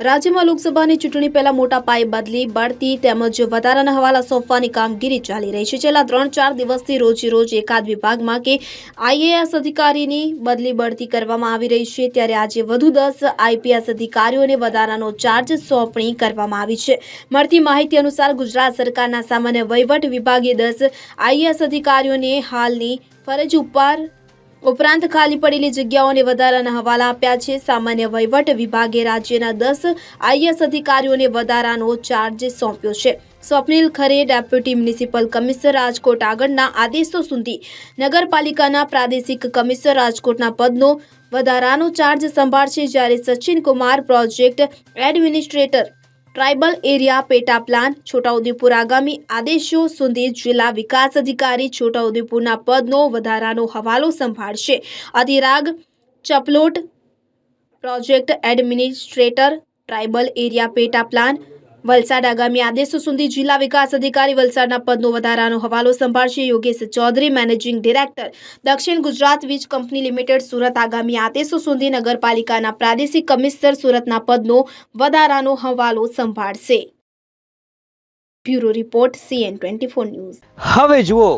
રાજ્યમાં લોકસભાની ચૂંટણી પહેલા મોટા પાયે બદલી, બઢતી તેમજ વધારાના હવાલા સોંપવાની કામગીરી ચાલી રહી છે. છેલ્લા ત્રણ ચાર દિવસથી રોજે એકાદ વિભાગમાં કે આઈએએસ અધિકારીની બદલી, બઢતી કરવામાં આવી રહી છે. ત્યારે આજે વધુ દસ આઈપીએસ અધિકારીઓને વધારાનો ચાર્જ સોંપણી કરવામાં આવી છે. મળતી માહિતી અનુસાર ગુજરાત સરકારના સામાન્ય વહીવટ વિભાગે દસ આઈએએસ અધિકારીઓને હાલની ફરજ ઉપર ઉપરાંત ખાલી પડેલી જગ્યાઓને વધારાના હવાલા આપ્યા છે. સામાન્ય વહીવટ વિભાગે રાજ્યના દસ આઈએસ અધિકારીઓને વધારાનો ચાર્જ સોંપ્યો છે. સ્વપ્નિલ ખરે ડેપ્યુટી મ્યુનિસિપલ કમિશનર રાજકોટ આગળના આદેશો સુધી નગરપાલિકાના પ્રાદેશિક કમિશનર રાજકોટના પદનો વધારાનો ચાર્જ સંભાળશે જ્યારે Sachin Kumar project administrator tribal area પેટા પ્લાન છોટાઉદેપુર આગામી આદેશો સુધી જિલ્લા વિકાસ અધિકારી છોટાઉદેપુરના પદનો વધારાનો હવાલો સંભાળશે Adhirag Chaplot project administrator tribal area પેટા પ્લાન વલસાડ આગામી આદેશો સુધી જિલ્લા વિકાસ અધિકારી વલસાડના પદનો વધારાનો હવાલો સંભાળશે. યોગેશ ચૌધરી, મેનેજિંગ ડિરેક્ટર, દક્ષિણ ગુજરાત વીજ કંપની લિમિટેડ સુરત આગામી આદેશો સુધી નગરપાલિકાના પ્રાદેશિક કમિશનર સુરતના પદનો વધારાનો હવાલો સંભાળશે. Bureau report, CN twenty news. હવે જુઓ,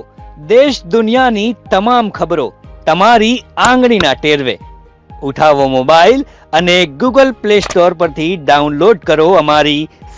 દેશ દુનિયાની તમામ ખબરો તમારી આંગળીના ટેરવે. ઉઠાવો મોબાઈલ અને ગૂગલ પ્લે સ્ટોર પરથી ડાઉનલોડ કરો અમારી